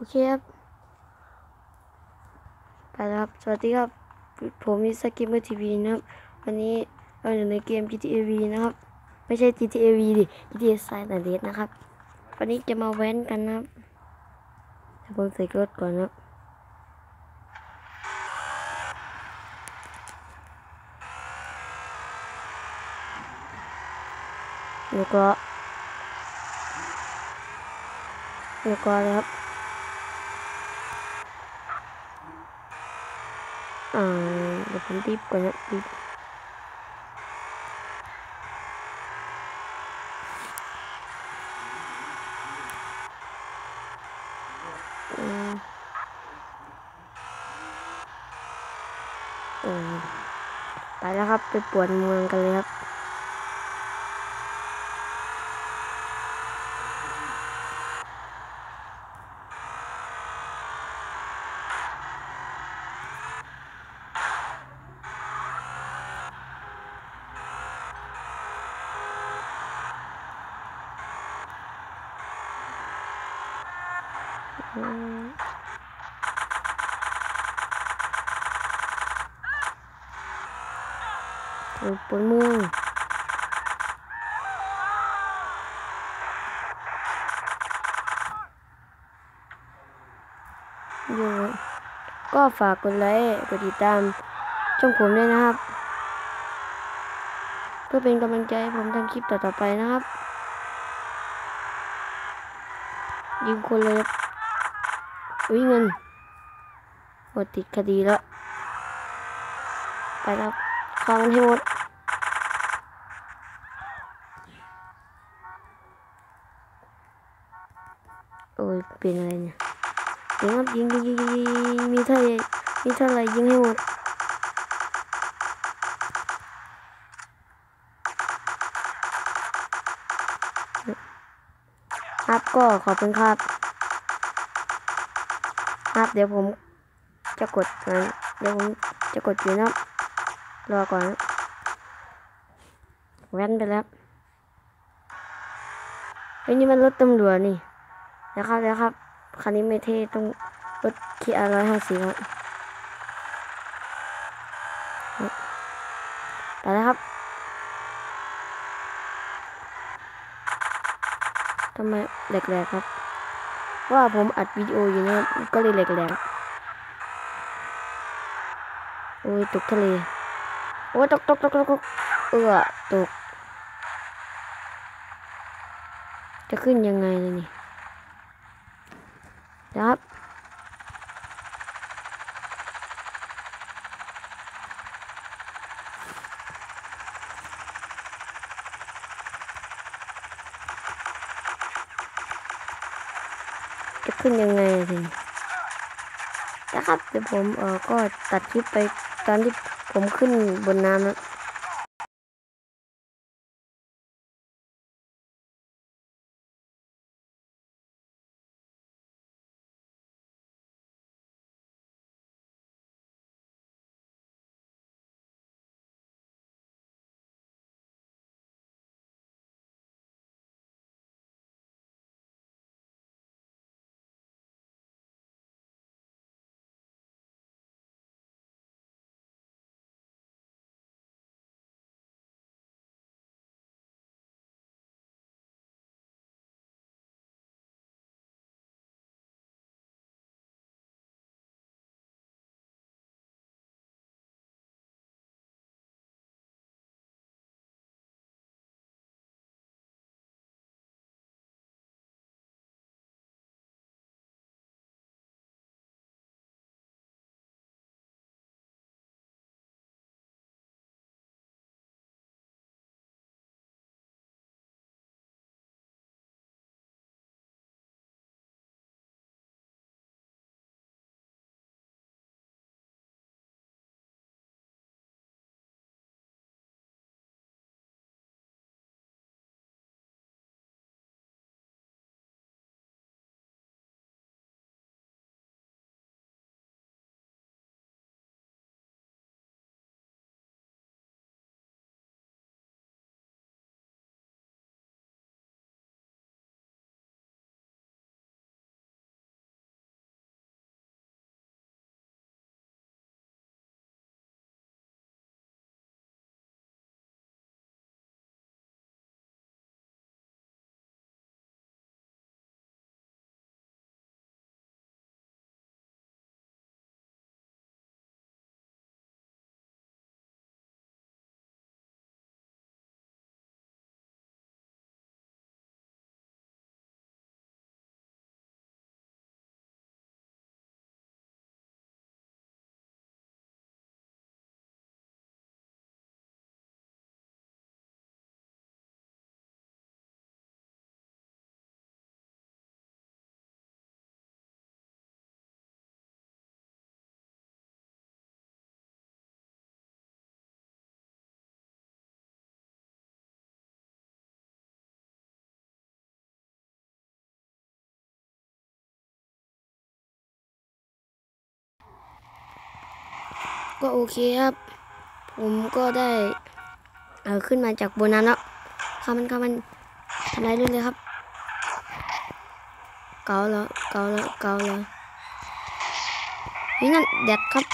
โอเคครับ ไปแล้วครับ สวัสดีครับ ผมมิสกิมเมอร์ทีวีนะครับ วันนี้เราอยู่ในเกม GTA V นะครับ ไม่ใช่ GTA V ดิ GTA San Andreas นะครับ วันนี้จะมาแว้นกันนะครับเดี๋ยวผมใส่รถก่อนนะครับแล้วก็แล้วก็เลยครับ อ่าเดี๋ยวผมรีบก่อนนะรีบอืมอืมไปแล้วครับ ไปปวดเมืองกันเลยครับ อืมไปปวดเมืองอยู่ก็ฝากกดไลค์ กดติดตามช่องผมด้วยนะครับ เพื่อเป็นกำลังใจให้ผมทำคลิปต่อๆไปนะครับ ยิงคนเลย อุ้ยเงินหมดติดคดีแล้ว ไปแล้วฟังให้หมดโอ้ยเป็นอะไรเนี่ยยิงครับยิงยิงยิงยิงยิงมีเท่าไรมีเท่าไรยิงให้หมดครับก็ขอบคุณครับ ครับ เดี๋ยวผมจะกดนะเดี๋ยวผมจะกดอยู่นะรอก่อนแว้นไปแล้วเฮ้ยนี่มันรถตำรวจนี่เดี๋ยวครับเดี๋ยวครับคันนี้ไม่เท่ต้องรถคีอาร้อยห้าสิบครับไปแล้วครับทำไมแหลกๆครับ ว่าผมอัดวิดีโออยู่นะก็เลยแหลกๆโอ้ยตกทะเล โอ้ยตกตกตกตกตกเออตก จะขึ้นยังไงเลยนี่ครับ ขึ้นยังไงสินะครับเดี๋ยวผมเออก็ตัดคลิปไปตอนที่ผมขึ้นบนน้ำนะ ก็โอเคครับ ผมก็ได้เออขึ้นมาจากบนนั้นแล้วข้ามันข้ามันทำลายเรื่อยเลยครับ เกาแล้วเกาแล้วเกาแล้วนี่นั่นแดดครับ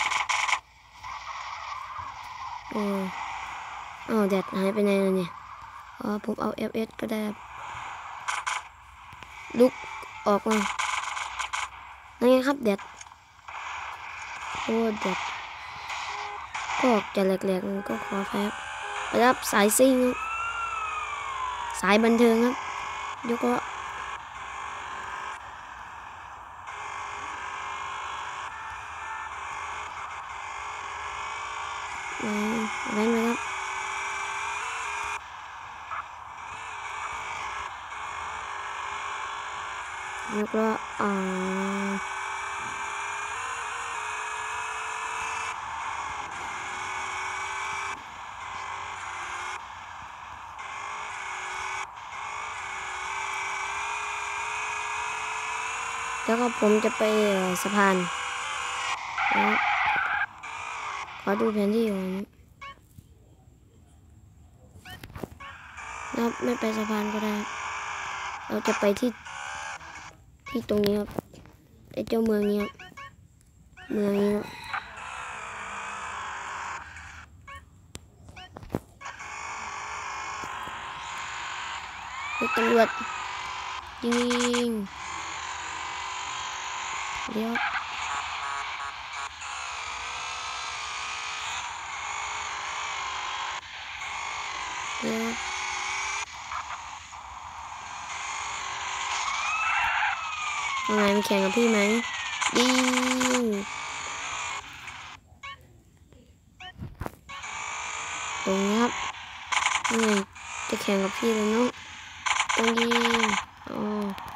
โอ้อ้าวแดดหายไปไหนแล้วเนี่ยอ๋อผมเอา FS ก็ได้ลุกออกมานั่นไงครับแดดโอ้แดด ก็อกจะแหลกๆมันก็ขอแพ้ไปรับสายซิ่งครับสายบันเทิงครับยกล้ออืมแว้นไปครับแล้วก็อ่า แล้วก็ผมจะไปสะพานแล้วขอดูแผนที่ก่อนนะครับไม่ไปสะพานก็ได้ เราจะไปที่ที่ตรงนี้ครับไอเจ้าเมืองนี้ครับเมืองนี้ครับรถตำรวจยิง เดี๋ยวเดี๋ยวยังไงมาแข่งกับพี่ไหมยิตรงนี้ครับยังไงจะแข่งกับพี่เลยเนาะต้องยิงอ๋อ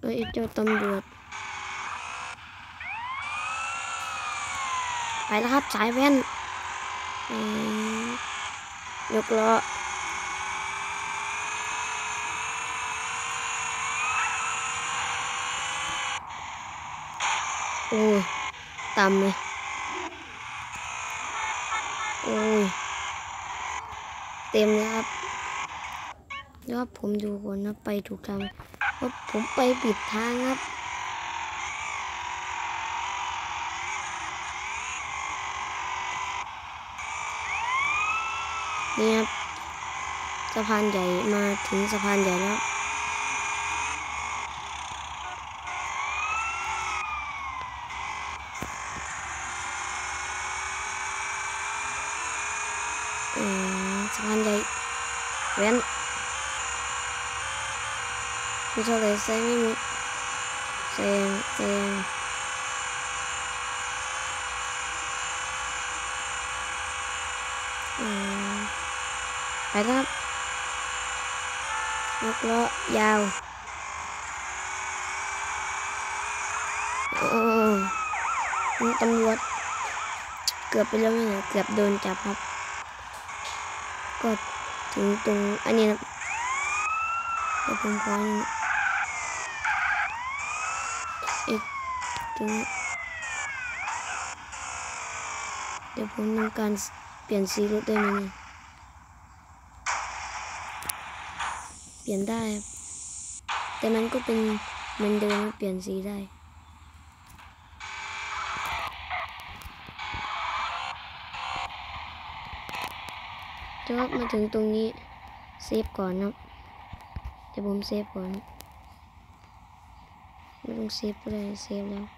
เอ้ยเจ้าตำรวจ ไปแล้วครับสายแว่นยกล้อโอ้ยต่ำเลยโอ้ยเต็มเลยครับแล้วผมดูก่อนนะไปถูกทาง ผมไปผิดทางครับเนี่ยสะพานใหญ่มาถึงสะพานใหญ่แล้ว อืมสะพานใหญ่เว้นไม่ เท่าไหรแซงไม่หมดแซงแซงอืมไปครับยกล้อยาวโอ้นี่ตำรวจ เกือบไปแล้วเนี่ยเกือบโดนจับครับ ก็ถึงตรง อันนี้นะเดี๋ยวผมขอ ตรงนี้เดี๋ยวผมทำการเปลี่ยนสีรถได้ไหมเนี่ยเปลี่ยนได้ แต่มันก็เป็นเหมือนเดิมเปลี่ยนสีได้เดี๋ยวครับมาถึงตรงนี้เซฟก่อนนะเดี๋ยวผมเซฟก่อนไม่ต้องเซฟก็ได้เซฟแล้ว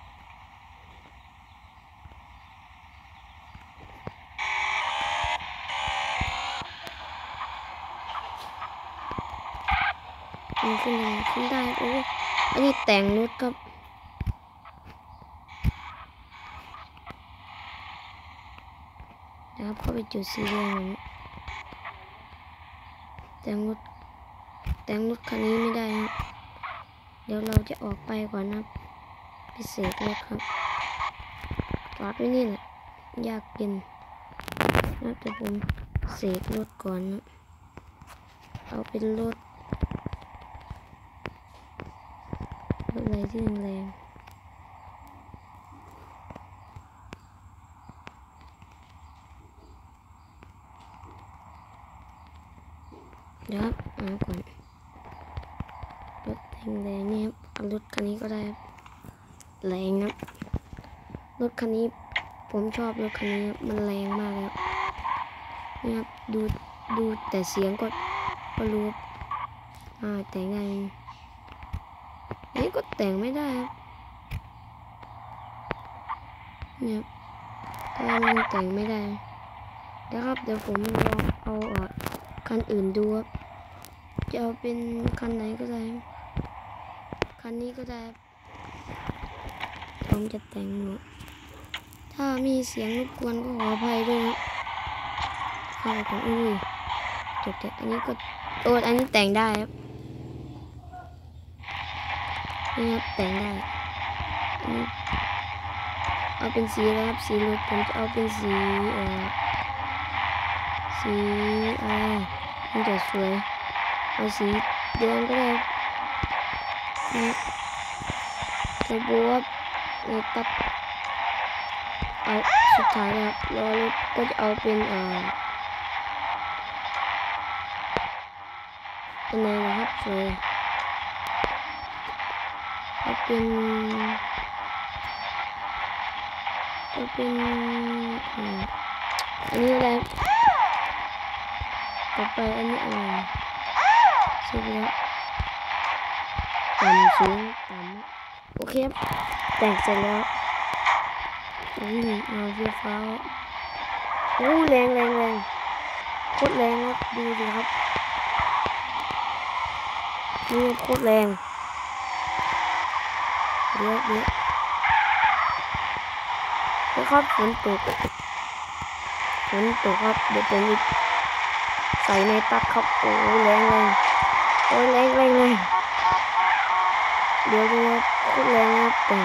มันขึ้นได้ขึ้นได้โอ้อันนี้แต่งรถครับนะครับเข้าไปจุดสีแดงนี้แต่งรถแต่งรถคันนี้ไม่ได้ครับเดี๋ยวเราจะออกไปก่อนนะพิเศษรถครับจอดไว้นี่แหละยากกินนะแต่ผมเสกรถก่อนนะเอาเป็นรถ ที่โรงแรมเดี๋ยวครับเอาก่อนรถแดงนี่ครับเอารถคันนี้ก็ได้ครับแรงครับรถคันนี้ผมชอบรถคันนี้มันแรงมากครับนี่ครับดูดูแต่เสียงก็ก็รู้อ่าแต่ไง นี้ก็แต่งไม่ได้ครับเนี่ยครับทำไมมันแต่งไม่ได้เดี๋ยวครับเดี๋ยวผมลองเอาอ่อคันอื่นดูครับจะเอาเป็นคันไหนก็ได้ คันนี้ก็ได้ผมจะแต่งหมดถ้ามีเสียงรบกวนก็ขออภัยด้วยนะเข้าไปก่ออุ้ยจบแต่อันนี้ก็โอ้อันนี้แต่งได้ครับ นี่ครับแต่งได้เอาเป็นสีอะครับสีรถผมจะเอาเป็นสีเอ่อสีอะไรมันจะสวยเอาสีแดงก็ได้ครับนี่เทอร์โบครับนี่ตัดเอาสุดท้ายนะครับล้อรถก็จะเอาเป็นเอ่ออันไหนนะครับสวย เอาเป็นเอาเป็นอืมอันนี้อะไรต่อไปอันนี้อะไรเสร็จแล้วต่ำสูงต่ำโอเคครับแต่งเสร็จแล้วอุ้ยเอาไฟฟ้าโอ้แรงแรงแรงโคตรแรงครับดูดิครับนี่โคตรแรง เดี๋ยวเยวเดี๋ยวครับฝนตกฝนตกครับเดี๋ยวผมจะใส่ในตัดครับโอ้แรงแรงโอ้แรงแรงแรงเดี๋ยวเดี๋ยวโคตรแรงครับแต่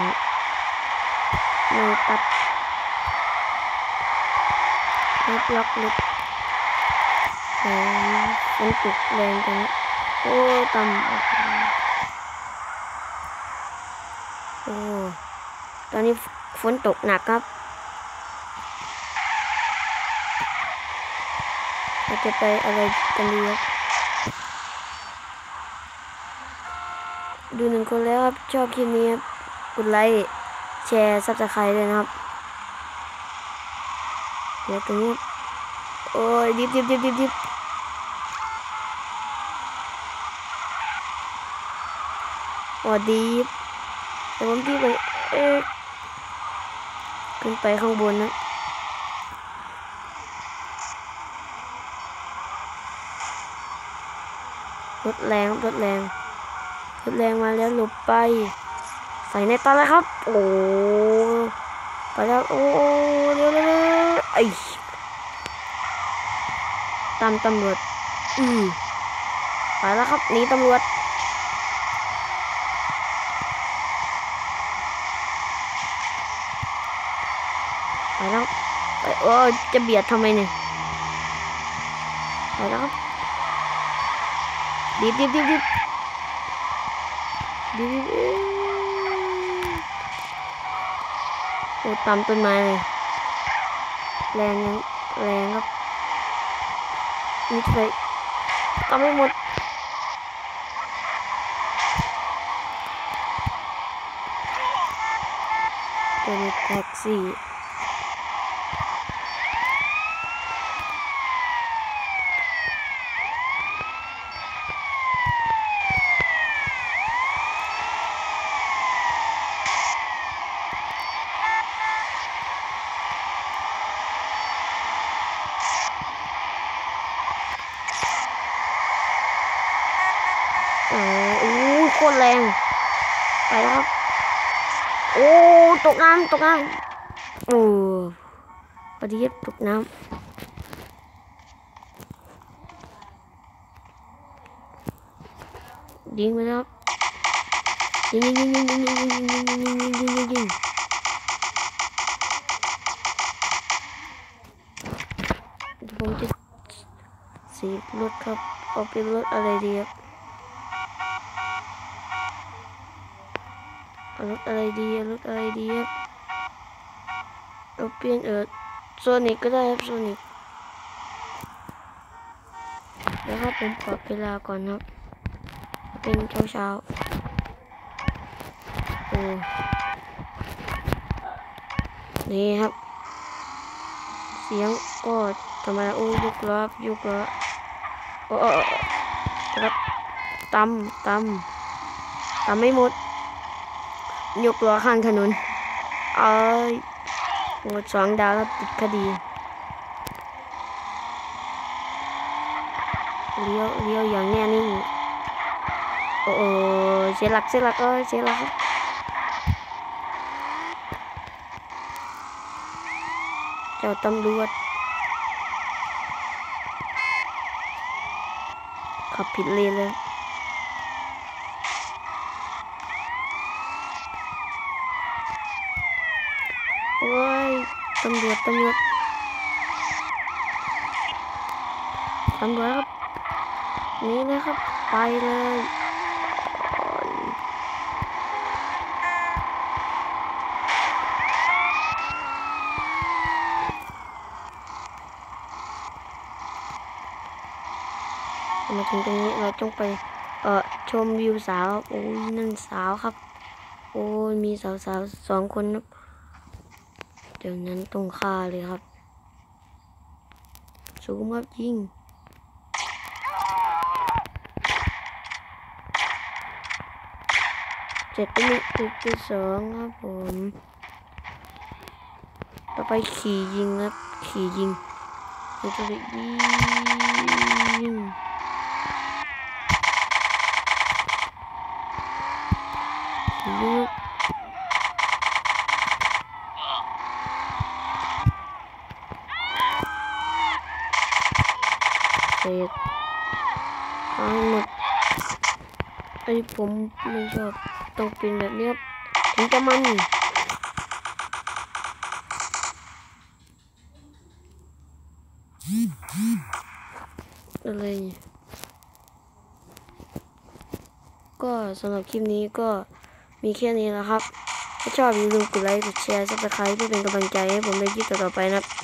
ในตัดรถล็อกรถแรงฝนตกแรงจังโอ้ต่ำ ตอนนี้ฝนตกหนักครับเราจะไปอะไรกันดีครับดูหนึ่งคนแล้วครับ ชอบคลิปนี้ครับกดไลค์ แชร์ซับสไครต์ด้วยนะครับ เดี๋ยวตรงนี้ โอ้ยดิบดิบดิบดิบดิบโอ้ดิบแต่ผมดิบไปเอ๊ะ ขึ้นไปข้างบนนะรถแรงรถแรงรถแรงมาแล้วหลบไป ใส่ในตาเลยครับ โอ้ไปแล้วโอ้เร็วเร็วเร็วไอ้ตามตำรวจ อือไปแล้วครับหนีตำรวจ ไปแล้วไปโอ้จะเบียดทำไมเนี่ยไปแล้วครับดิบดิบดิบดิบดิบดิบเอ้ยโอ้ตามต้นไม้เลยแรงยังแรงครับมิดไปก็ไม่หมดเป็นแท็กซี่เออโอ้ยโคตรแรง ไปแล้วครับ โอ้ ตก น้ำตกน้ำโอ้ปฏิทิตกน้ำยิงไปแล้วครับยิงยิงยิงยิงยิงยิงยิงยิงยิงยิงยิงยิงยิงยิงดี๋ยวผมจะสีรถครับเอาเป็นรถอะไรดีครับเอา รถอะไรดีรถอะไรดีครับเอาเปลี่ยนเออโซนิกก็ได้ครับโซนิกแล้วครับผมปรับเวลาก่อนครับ เป็นเช้าเช้าๆอ้นี่ครับ เสียงก็ทำไมโอ้ยุกล้อยุกล้อโอ้โอ้โอ้ครับตำตำตำไม่หมด ยกล้อข้างถนนเอ้ยโอ้สองดาวแล้วติดคดีเลี้ยวเลี้ยวอย่างแน่นิ่งโอ้โอ้เสียหลักเสียหลักเอ้ยเสียหลักเจ้าตำรวจขับผิดเลนเลยโอ้ย ตำรวจตำรวจตำรวจครับนี่นะครับ ไปเลยมาถึงตรงนี้เราต้องไป เอ่อ ชมวิวสาว โอ้ยนั่นสาวครับ โอ้ยมีสาวสาวสองคนครั บเดี๋ยวนั้นต้องฆ่าเลยครับ สูงครับยิงเจ็ดเป็นจุดที่สองครับผม ต่อไปขี่ยิงครับ ขี่ยิงเราจะไปยิงขี่ยิงครับ เสร็จทั้งหมดไอ้ผมไม่ชอบต้องเป็นแบบนี้ครับถึงจะมันอะไรนี่ก็สำหรับคลิปนี้ก็มีแค่นี้นะครับ ถ้าชอบอย่าลืมกดไลค์ กดแชร์ ซับสไครต์เพื่อเป็นกำลังใจให้ผมในคลิปต่อๆไปนะครับ